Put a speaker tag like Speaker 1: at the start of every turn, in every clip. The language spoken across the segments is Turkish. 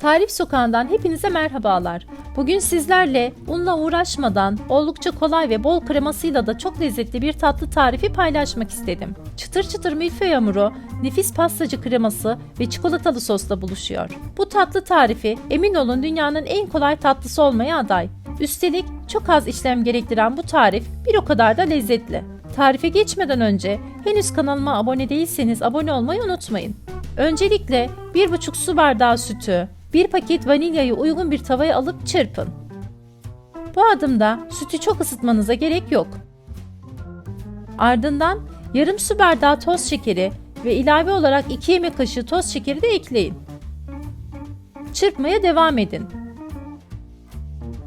Speaker 1: Tarif Sokağı'ndan hepinize merhabalar. Bugün sizlerle unla uğraşmadan oldukça kolay ve bol kremasıyla da çok lezzetli bir tatlı tarifi paylaşmak istedim. Çıtır çıtır milföy hamuru, nefis pastacı kreması ve çikolatalı sosla buluşuyor. Bu tatlı tarifi emin olun dünyanın en kolay tatlısı olmaya aday. Üstelik çok az işlem gerektiren bu tarif bir o kadar da lezzetli. Tarife geçmeden önce henüz kanalıma abone değilseniz abone olmayı unutmayın. Öncelikle 1,5 su bardağı sütü, 1 paket vanilyayı uygun bir tavaya alıp çırpın. Bu adımda sütü çok ısıtmanıza gerek yok. Ardından yarım su bardağı toz şekeri ve ilave olarak 2 yemek kaşığı toz şekeri de ekleyin. Çırpmaya devam edin.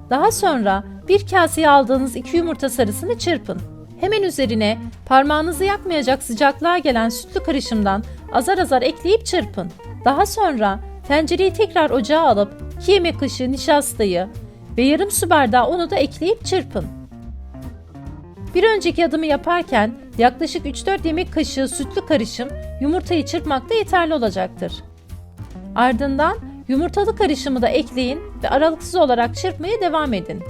Speaker 1: Daha sonra bir kaseye aldığınız 2 yumurta sarısını çırpın. Hemen üzerine parmağınızı yakmayacak sıcaklığa gelen sütlü karışımdan azar azar ekleyip çırpın. Daha sonra tencereyi tekrar ocağa alıp 2 yemek kaşığı nişastayı ve yarım su bardağı unu da ekleyip çırpın. Bir önceki adımı yaparken yaklaşık 3-4 yemek kaşığı sütlü karışım yumurtayı çırpmakta yeterli olacaktır. Ardından yumurtalı karışımı da ekleyin ve aralıksız olarak çırpmaya devam edin.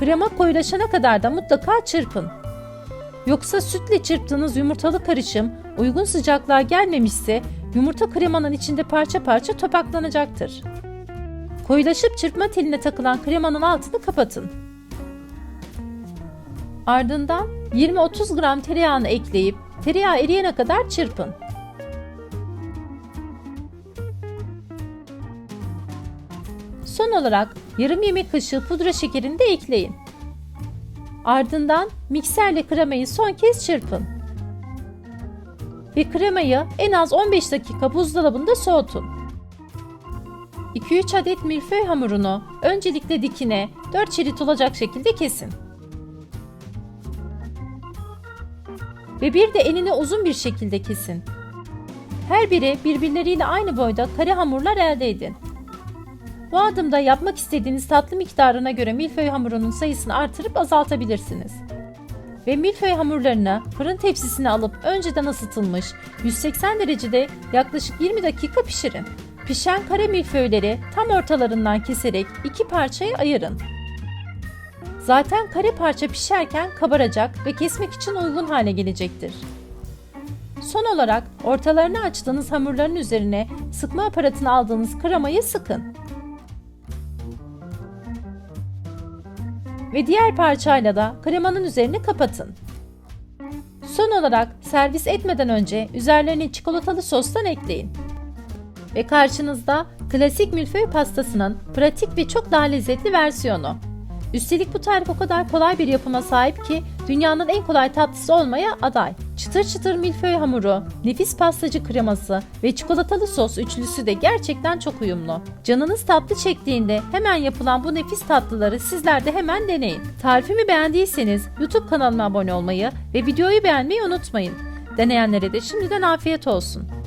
Speaker 1: Krema koyulaşana kadar da mutlaka çırpın. Yoksa sütle çırptığınız yumurtalı karışım uygun sıcaklığa gelmemişse yumurta kremanın içinde parça parça topaklanacaktır. Koyulaşıp çırpma teline takılan kremanın altını kapatın. Ardından 20-30 gram tereyağını ekleyip tereyağı eriyene kadar çırpın. Son olarak yarım yemek kaşığı pudra şekerini de ekleyin. Ardından mikserle kremayı son kez çırpın. Ve kremayı en az 15 dakika buzdolabında soğutun. 2-3 adet milföy hamurunu öncelikle dikine 4 şerit olacak şekilde kesin. Ve bir de enine uzun bir şekilde kesin. Her biri birbirleriyle aynı boyda kare hamurlar elde edin. Bu adımda yapmak istediğiniz tatlı miktarına göre milföy hamurunun sayısını artırıp azaltabilirsiniz. Ve milföy hamurlarını fırın tepsisine alıp önceden ısıtılmış 180 derecede yaklaşık 20 dakika pişirin. Pişen kare milföyleri tam ortalarından keserek iki parçaya ayırın. Zaten kare parça pişerken kabaracak ve kesmek için uygun hale gelecektir. Son olarak ortalarını açtığınız hamurların üzerine sıkma aparatını aldığınız kremayı sıkın. Ve diğer parçayla da kremanın üzerini kapatın. Son olarak servis etmeden önce üzerlerine çikolatalı sostan ekleyin. Ve karşınızda klasik milföy pastasının pratik ve çok daha lezzetli versiyonu. Üstelik bu tarif o kadar kolay bir yapıma sahip ki dünyanın en kolay tatlısı olmaya aday. Çıtır çıtır milföy hamuru, nefis pastacı kreması ve çikolatalı sos üçlüsü de gerçekten çok uyumlu. Canınız tatlı çektiğinde hemen yapılan bu nefis tatlıları sizler de hemen deneyin. Tarifimi beğendiyseniz YouTube kanalıma abone olmayı ve videoyu beğenmeyi unutmayın. Deneyenlere de şimdiden afiyet olsun.